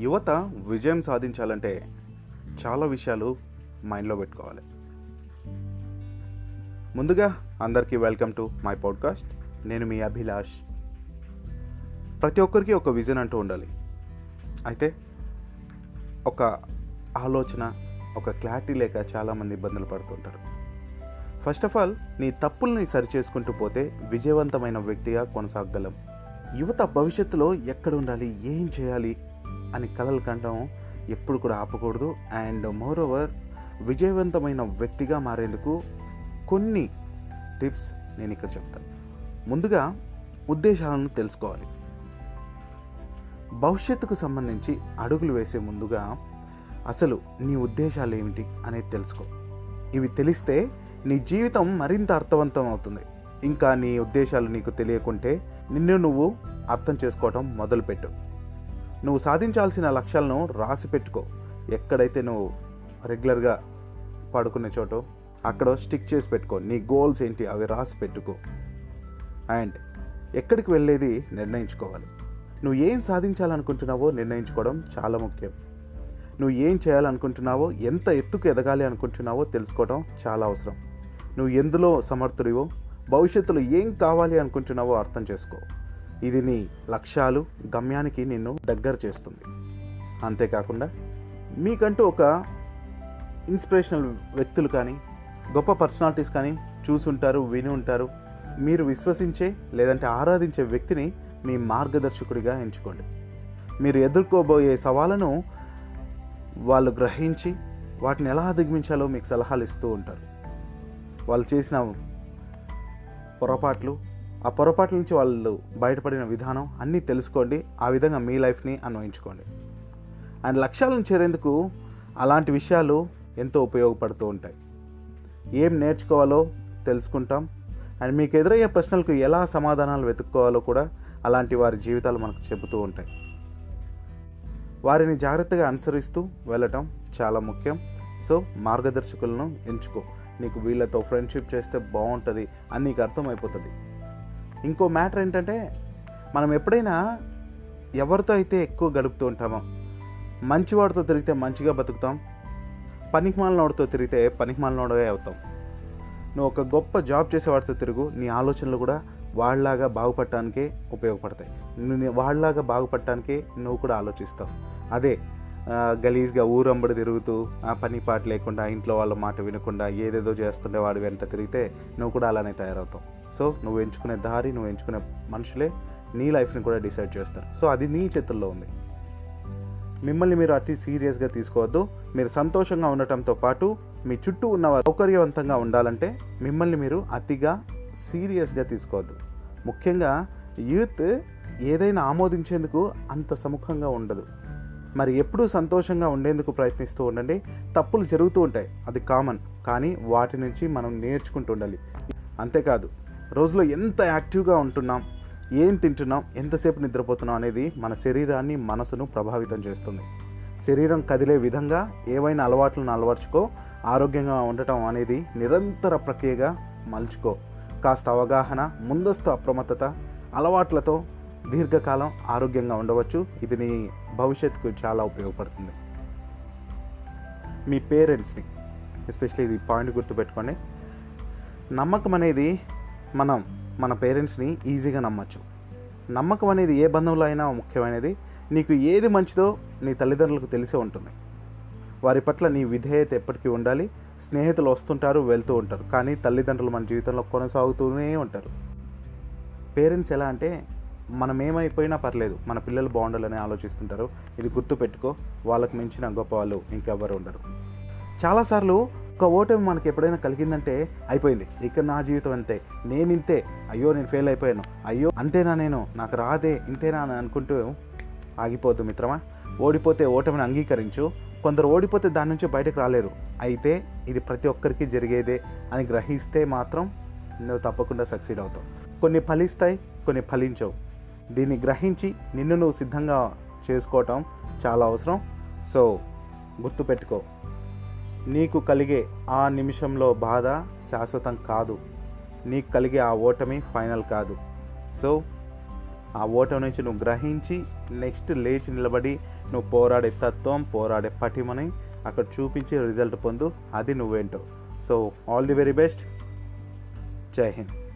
యువత విజయం సాధించాలంటే చాలా విషయాలు మైండ్లో పెట్టుకోవాలి. ముందుగా అందరికీ వెల్కమ్ టు మై పాడ్కాస్ట్. నేను మీ అభిలాష్. ప్రతి ఒక్కరికి ఒక విజన్ అంటూ ఉండాలి. అయితే ఒక ఆలోచన ఒక క్లారిటీ లేక చాలామంది ఇబ్బందులు పడుతుంటారు. ఫస్ట్ ఆఫ్ ఆల్ నీ తప్పుల్ని సరిచేసుకుంటూ పోతే విజయవంతమైన వ్యక్తిగా కొనసాగలం యువత భవిష్యత్తులో ఎక్కడ ఉండాలి? ఏం చేయాలి? అని కలలు కంటం ఎప్పుడు కూడా ఆపకూడదు. అండ్ మోర్ ఓవర్ విజయవంతమైన వ్యక్తిగా మారేందుకు కొన్ని టిప్స్ నేను ఇక్కడ చెప్తాను. ముందుగా ఉద్దేశాలను తెలుసుకోవాలి. భవిష్యత్తుకు సంబంధించి అడుగులు వేసే ముందుగా అసలు నీ ఉద్దేశాలు ఏమిటి అనేది తెలుసుకో. ఇవి తెలిస్తే నీ జీవితం మరింత అర్థవంతం అవుతుంది. ఇంకా నీ ఉద్దేశాలు నీకు తెలియకుంటే నిన్ను నువ్వు అర్థం చేసుకోవటం మొదలుపెట్టు. నువ్వు సాధించాల్సిన లక్ష్యాలను రాసి పెట్టుకో. ఎక్కడైతే నువ్వు రెగ్యులర్గా పడుకునే చోట అక్కడ స్టిక్ చేసి పెట్టుకో. నీ గోల్స్ ఏంటి అవి రాసి పెట్టుకో. అండ్ ఎక్కడికి వెళ్ళేది నిర్ణయించుకోవాలి. నువ్వు ఏం సాధించాలనుకుంటున్నావో నిర్ణయించుకోవడం చాలా ముఖ్యం. నువ్వు ఏం చేయాలనుకుంటున్నావో ఎంత ఎత్తుకు ఎదగాలి అనుకుంటున్నావో తెలుసుకోవడం చాలా అవసరం. నువ్వు ఎందులో సమర్థుడివో భవిష్యత్తులో ఏం కావాలి అనుకుంటున్నావో అర్థం చేసుకో. ఇది నీ లక్ష్యాలు గమ్యానికి నిన్ను దగ్గర చేస్తుంది. అంతేకాకుండా మీకంటూ ఒక ఇన్స్పిరేషనల్ వ్యక్తులు కానీ గొప్ప పర్సనాలిటీస్ కానీ చూసుంటారు విని ఉంటారు. మీరు విశ్వసించే లేదంటే ఆరాధించే వ్యక్తిని మీ మార్గదర్శకుడిగా ఎంచుకోండి. మీరు ఎదుర్కోబోయే సవాళ్ళను వాళ్ళు గ్రహించి వాటిని ఎలా అధిగమించాలో మీకు సలహాలు ఇస్తూ ఉంటారు. వాళ్ళు చేసిన పొరపాట్లు ఆ పొరపాట్ల నుంచి వాళ్ళు బయటపడిన విధానం అన్నీ తెలుసుకోండి ఆ విధంగా మీ లైఫ్ని అన్వయించుకోండి. అండ్ లక్ష్యాలను చేరేందుకు అలాంటి విషయాలు ఎంతో ఉపయోగపడుతూ ఉంటాయి. ఏం నేర్చుకోవాలో తెలుసుకుంటాం. అండ్ మీకు ఎదురయ్యే ప్రశ్నలకు ఎలా సమాధానాలు వెతుక్కోవాలో కూడా అలాంటి వారి జీవితాలు మనకు చెబుతూ ఉంటాయి. వారిని జాగ్రత్తగా అనుసరిస్తూ వెళ్ళటం చాలా ముఖ్యం. సో మార్గదర్శకులను ఎంచుకో. నీకు వీళ్ళతో ఫ్రెండ్షిప్ చేస్తే బాగుంటుంది అని నీకు అర్థమైపోతుంది. ఇంకో మ్యాటర్ ఏంటంటే మనం ఎప్పుడైనా ఎవరితో అయితే ఎక్కువ గడుపుతూ ఉంటామో మంచివాడితో తిరిగితే మంచిగా బతుకుతాం పనికిమాలనోడితో తిరిగితే పనికిమాలనోడే అవుతాం. నువ్వు ఒక గొప్ప జాబ్ చేసేవాడితో తిరుగు నీ ఆలోచనలు కూడా వాళ్ళలాగా బాగుపడటానికే ఉపయోగపడతాయి. నువ్వు వాళ్ళలాగా బాగుపడటానికే నువ్వు కూడా ఆలోచిస్తావు. అదే గలీజ్గా ఊరంబడి తిరుగుతూ ఆ పని పాట లేకుండా ఇంట్లో వాళ్ళ మాట వినకుండా ఏదేదో చేస్తుండే వాడి వెంట తిరిగితే నువ్వు కూడా అలానే తయారవుతావు. సో నువ్వు ఎంచుకునే దారి నువ్వు ఎంచుకునే మనుషులే నీ లైఫ్ని కూడా డిసైడ్ చేస్తారు. సో అది నీ చేతుల్లో ఉంది. మిమ్మల్ని మీరు అతి సీరియస్గా తీసుకోవద్దు. మీరు సంతోషంగా ఉండటంతో పాటు మీ చుట్టూ ఉన్న సౌకర్యవంతంగా ఉండాలంటే మిమ్మల్ని మీరు అతిగా సీరియస్గా తీసుకోవద్దు. ముఖ్యంగా యూత్ ఏదైనా ఆమోదించేందుకు అంత సముఖంగా ఉండదు. మరి ఎప్పుడూ సంతోషంగా ఉండేందుకు ప్రయత్నిస్తూ ఉండండి. తప్పులు జరుగుతూ ఉంటాయి. అది కామన్. కానీ వాటి నుంచి మనం నేర్చుకుంటూ ఉండాలి. అంతేకాదు రోజులో ఎంత యాక్టివ్గా ఉంటున్నాం ఏం తింటున్నాం ఎంతసేపు నిద్రపోతున్నాం అనేది మన శరీరాన్ని మనసును ప్రభావితం చేస్తుంది. శరీరం కదిలే విధంగా ఏవైనా అలవాట్లను అలవర్చుకో ఆరోగ్యంగా ఉండటం అనేది నిరంతర ప్రక్రియగా మలుచుకో. కాస్త అవగాహన ముందస్తు అప్రమత్తత అలవాట్లతో దీర్ఘకాలం ఆరోగ్యంగా ఉండవచ్చు. ఇది నీ భవిష్యత్తుకు చాలా ఉపయోగపడుతుంది. మీ పేరెంట్స్ని ఎస్పెషల్లీ ఇది పాయింట్ గుర్తుపెట్టుకోండి. నమ్మకం అనేది మనం మన పేరెంట్స్ని ఈజీగా నమ్మచ్చు. నమ్మకం అనేది ఏ బంధంలో అయినా ముఖ్యమైనది. నీకు ఏది మంచిదో నీ తల్లిదండ్రులకు తెలిసే ఉంటుంది. వారి పట్ల నీ విధేయత ఎప్పటికీ ఉండాలి. స్నేహితులు వస్తుంటారు వెళ్తూ ఉంటారు. కానీ తల్లిదండ్రులు మన జీవితంలో కొనసాగుతూనే ఉంటారు. పేరెంట్స్ ఎలా అంటే మనం ఏమైపోయినా పర్లేదు మన పిల్లలు బాగుండాలని ఆలోచిస్తుంటారు. ఇది గుర్తుపెట్టుకో వాళ్ళకు మించిన గొప్ప వాళ్ళు ఇంకెవ్వరు ఉండరు. చాలాసార్లు ఒక్క ఓటమి మనకి ఎప్పుడైనా కలిగిందంటే అయిపోయింది. ఇక నా జీవితం అంతే. నేను ఇంతే. అయ్యో నేను ఫెయిల్ అయిపోయాను. అయ్యో అంతేనా నేను? నాకు రాదే. ఇంతేనా అని అనుకుంటూ ఆగిపోద్దు మిత్రమా. ఓడిపోతే ఓటమిని అంగీకరించు. కొందరు ఓడిపోతే దాని నుంచి బయటకు రాలేరు. అయితే ఇది ప్రతి ఒక్కరికి జరిగేదే అని గ్రహిస్తే మాత్రం నువ్వు తప్పకుండా సక్సీడ్ అవుతావు. కొన్ని ఫలిస్తాయి కొన్ని ఫలించవు. దీన్ని గ్రహించి నిన్ను నువ్వు సిద్ధంగా చేసుకోవటం చాలా అవసరం. సో గుర్తుపెట్టుకో. నీకు కలిగే ఆ నిమిషంలో బాధ శాశ్వతం కాదు. నీకు కలిగే ఆ ఓటమి ఫైనల్ కాదు. సో ఆ ఓటమి నుంచి నువ్వు గ్రహించి నెక్స్ట్ లేచి నిలబడి నువ్వు పోరాడే తత్వం పోరాడే పటిమని అక్కడ చూపించి రిజల్ట్ పొందు. అది నువ్వేంటో. So all the very best. జై హింద్.